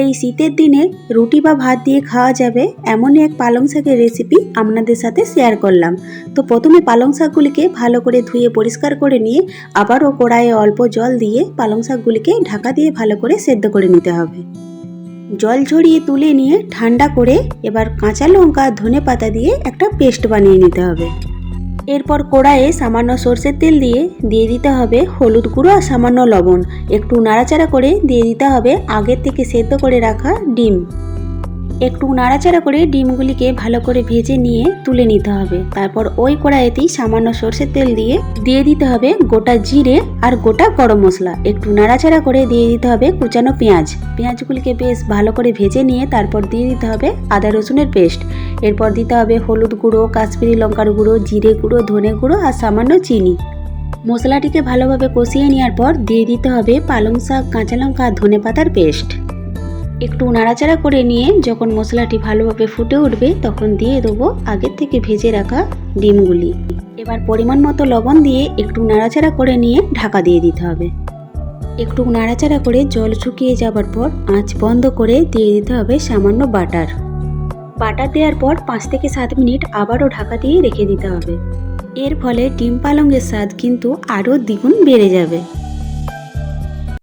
এই শীতের দিনে রুটি বা ভাত দিয়ে খাওয়া যাবে এমনই এক পালং শাকের রেসিপি আপনাদের সাথে শেয়ার করলাম। তো প্রথমে পালং শাকগুলিকে ভালো করে ধুয়ে পরিষ্কার করে নিয়ে আবারও কড়াইয়ে অল্প জল দিয়ে পালং শাকগুলিকে ঢাকা দিয়ে ভালো করে সেদ্ধ করে নিতে হবে। জল ঝরিয়ে তুলে নিয়ে ঠান্ডা করে এবার কাঁচা লঙ্কা ধনে পাতা দিয়ে একটা পেস্ট বানিয়ে নিতে হবে। এরপর কড়াইয়ে সামান্য সর্ষের তেল দিয়ে দিয়ে দিতে হবে হলুদ গুঁড়ো আর সামান্য লবণ। একটু নাড়াচাড়া করে দিয়ে দিতে হবে আগের থেকে সেদ্ধ করে রাখা ডিম। একটু নাড়াচাড়া করে ডিমগুলিকে ভালো করে ভেজে নিয়ে তুলে নিতে হবে। তারপর ওই কড়াইতেই সামান্য সর্ষের তেল দিয়ে দিয়ে দিতে হবে গোটা জিরে আর গোটা গরম মশলা। একটু নাড়াচাড়া করে দিয়ে দিতে হবে কুচানো পেঁয়াজ। পেঁয়াজগুলিকে বেশ ভালো করে ভেজে নিয়ে তারপর দিয়ে দিতে হবে আদা রসুনের পেস্ট। এরপর দিতে হবে হলুদ গুঁড়ো, কাশ্মীরি লঙ্কার গুঁড়ো, জিরে গুঁড়ো, ধনে গুঁড়ো আর সামান্য চিনি। মশলাটিকে ভালোভাবে কষিয়ে নেওয়ার পর দিয়ে দিতে হবে পালং শাক, কাঁচা লঙ্কা ধনে পাতার পেস্ট। একটু নাড়াচাড়া করে নিয়ে যখন মশলাটি ভালোভাবে ফুটে উঠবে, তখন দিয়ে দেবো আগের থেকে ভেজে রাখা ডিমগুলি। এবার পরিমাণ মতো লবণ দিয়ে একটু নাড়াচাড়া করে নিয়ে ঢাকা দিয়ে দিতে হবে। একটু নাড়াচাড়া করে জল শুকিয়ে যাবার পর আঁচ বন্ধ করে দিয়ে দিতে হবে সামান্য বাটার। বাটার দেওয়ার পর পাঁচ থেকে সাত মিনিট আবারও ঢাকা দিয়ে রেখে দিতে হবে। এর ফলে ডিম পালংয়ের স্বাদ কিন্তু আরও দ্বিগুণ বেড়ে যাবে।